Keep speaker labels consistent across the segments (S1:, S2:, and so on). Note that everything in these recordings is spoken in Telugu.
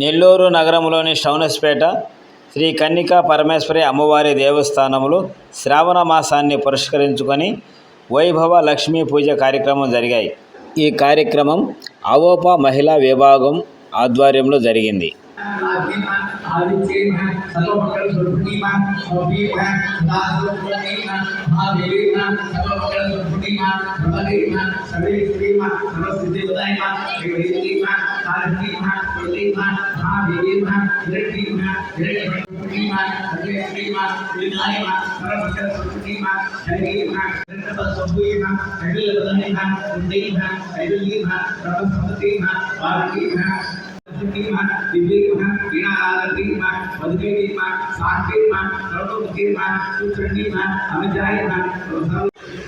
S1: నెల్లూరు నగరంలోని శౌనస్పేట శ్రీ కన్నికా పరమేశ్వరి అమ్మవారి దేవస్థానంలో శ్రావణ మాసాన్ని పురస్కరించుకొని వైభవ లక్ష్మీ పూజ కార్యక్రమం జరిగాయి. ఈ కార్యక్రమం అవోపా మహిళా విభాగం ఆధ్వర్యంలో జరిగింది.
S2: சாதிமான் தொழில்மான் மா விதிமான் இரட்டிமான் இரட்டிமான் சர்வேஸ்ரீமான் திருநாயமான் பரமசர சுத்திமான் ஜெயமான் இரண்டப சொம்புயமான் கடில பதனிமான் உண்டைமான் கைவல்யமான் பிரபசமதிமான் பாரதிமான் कीर्तिमान दिव्यमान विनाराधीमान मधुमेहीमान साक्षीमान सर्वमुखीमान सुचंडीमान अमितायमान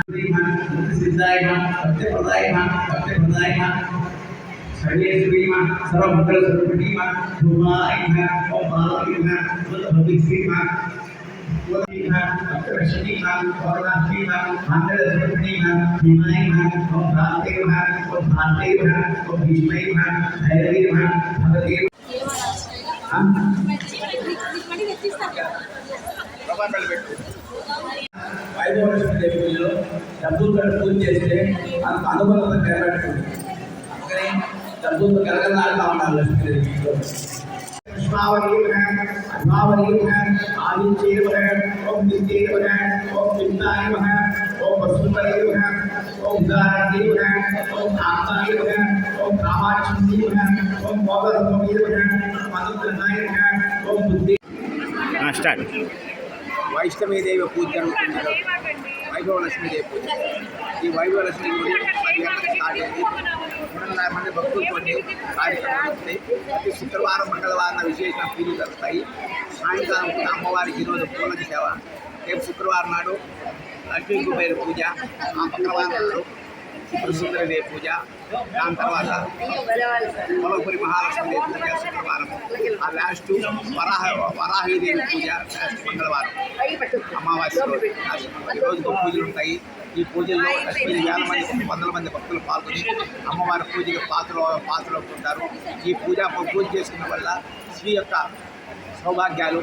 S2: सत्यप्रदायः सत्यप्रदायः सत्यप्रदायः सर्वेश्वरीमा सर्वमङ्गलस्वरूपिणीमा धूमायिनः ॐ पालकिनः भगवतीश्रीमा अक्षरश्रीमा पौर्णाश्रीमा मङ्गलस्वरूपिणीमा भीमायिनः ॐ भारतेवः ॐ भारतेवः ॐ भीष्मैवः भैरवीवः भगदेव। हाँ? వైభవలక్ష్మి దేవిలో డబ్బులు కట్టి పూజ చేస్తే అంత అనుభవం కనబడుతుంది అందుకని డబ్బులు కలగలాడుతూ ఉండాలి లక్ష్మీదేవిలో ఓం నిత్యేవ ఓం చింతాయ ఓం వసుంధరే ఓం ఉదారణే ఓం ఆత్మాయ ఓం కామాక్షి ఓం మోదరమోయ మధుకృతాయ ఓం బుద్ధి
S1: స్టార్ట్
S2: వైష్ణవీదేవి పూజ జరుగుతున్నారు వైభవ లక్ష్మీదేవి పూజ. ఈ వైభవ లక్ష్మీ పూజ పది గంటలకు మంది భక్తులతో కార్యక్రమాలు వస్తాయి ప్రతి శుక్రవారం మంగళవారం విశేష పూజలు జరుగుతాయి. సాయంకాలం పూట అమ్మవారికి ఈరోజు పూల సేవ. రేపు శుక్రవారం నాడు లక్ష్మీ కుబేరు పూజ. ఆ మంగళవారం నాడు సుందరదేవి పూజ దాని తర్వాత పొలపురి మహాలక్ష్మి పూజ శుక్రవారం. ఆ లాస్ట్ వరాహ వరాహీదేవి పూజ లాస్ట్ మంగళవారం. అమావాస్య రోజు పూజలు ఉంటాయి. ఈ పూజల్లో లక్ష్మీ వేల మంది వందల మంది భక్తులు పాల్గొని అమ్మవారి పూజకి పాత్ర పాత్రలో ఉంటారు. ఈ పూజ పూజ చేసుకున్న వల్ల శ్రీ యొక్క సౌభాగ్యాలు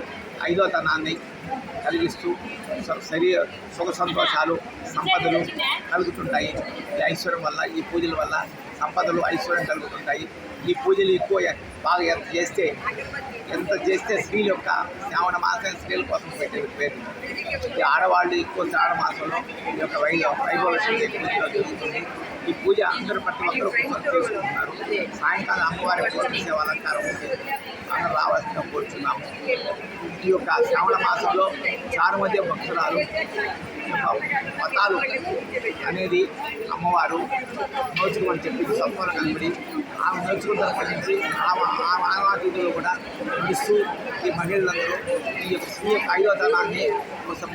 S2: ఐదోతనాన్ని కలిగిస్తూ శరీర సుఖ సంతోషాలు సంపదలు కలుగుతుంటాయి. ఈ ఐశ్వర్యం వల్ల ఈ పూజల వల్ల సంపదలు ఐశ్వర్యం కలుగుతుంటాయి. ఈ పూజలు ఎక్కువ బాగా ఎంత చేస్తే ఎంత చేస్తే స్త్రీల యొక్క శ్రావణ మాసం స్త్రీల కోసం పెట్టే పేరు. ఈ ఆడవాళ్ళు ఎక్కువ శ్రావణ మాసంలో ఈ యొక్క వైభవ వైభవలక్ష్మి పూజలో జరుగుతుంది. ఈ పూజ అందరూ ప్రతి ఒక్కరూ కూర్చొని చేసుకుంటున్నారు. సాయంకాలం అమ్మవారి పూజ సేవ అలంకారం ఉంది అందరూ రావాల్సిన కోరుచున్నాము. ఈ యొక్క శ్రావణ మాసంలో చాలా భక్తురాలు ఈ అనేది అమ్మవారు నోచుకోమని చెప్పి సత్వరం కనబడి ఆమె నోచుకున్న తరపు నుంచి ఆమె ఆమె ఆనవాతీతులు కూడా ఇస్తూ ఈ మహిళలందరూ ఈ యొక్క స్త్రీ యొక్క ఐదో తనాన్ని కోసం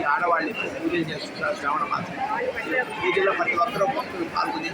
S2: ఈ ఆడవాళ్ళు పూజలు చేస్తున్నారు శ్రావణ మాసం. ఈ పూజలో ప్రతి ఒక్కరూ భక్తులు పాల్గొని